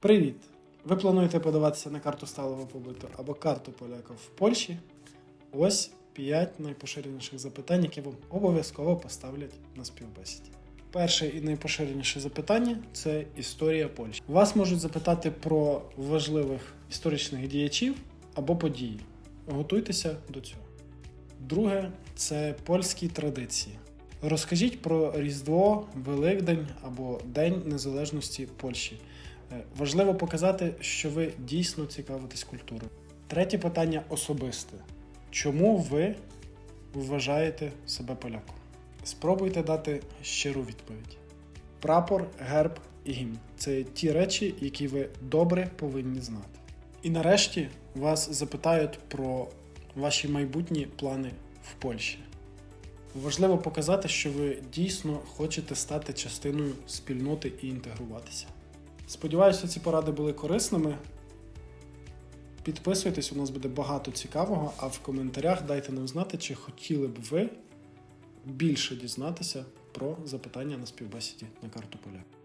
Привіт! Ви плануєте подаватися на карту сталого побуту або карту поляка в Польщі? Ось 5 найпоширеніших запитань, які вам обов'язково поставлять на співбесіді. Перше і найпоширеніше запитання це історія Польщі. Вас можуть запитати про важливих історичних діячів або події. Готуйтеся до цього. Друге це польські традиції. Розкажіть про Різдво, Великдень або День Незалежності Польщі. Е, Важливо показати, що ви дійсно цікавитесь культурою. Третє питання особисте. Чому ви вважаєте себе поляком? Спробуйте дати щиру відповідь. Прапор, герб і гімн це ті речі, які ви добре повинні знати. І нарешті вас запитають про ваші майбутні плани в Польщі. Важливо показати, що ви дійсно хочете стати частиною спільноти і інтегруватися. Сподіваюся, ці поради були корисними. Підписуйтесь, у нас буде багато цікавого, а в коментарях дайте нам знати, чи хотіли б ви більше дізнатися про запитання на співбесіді на карту поля.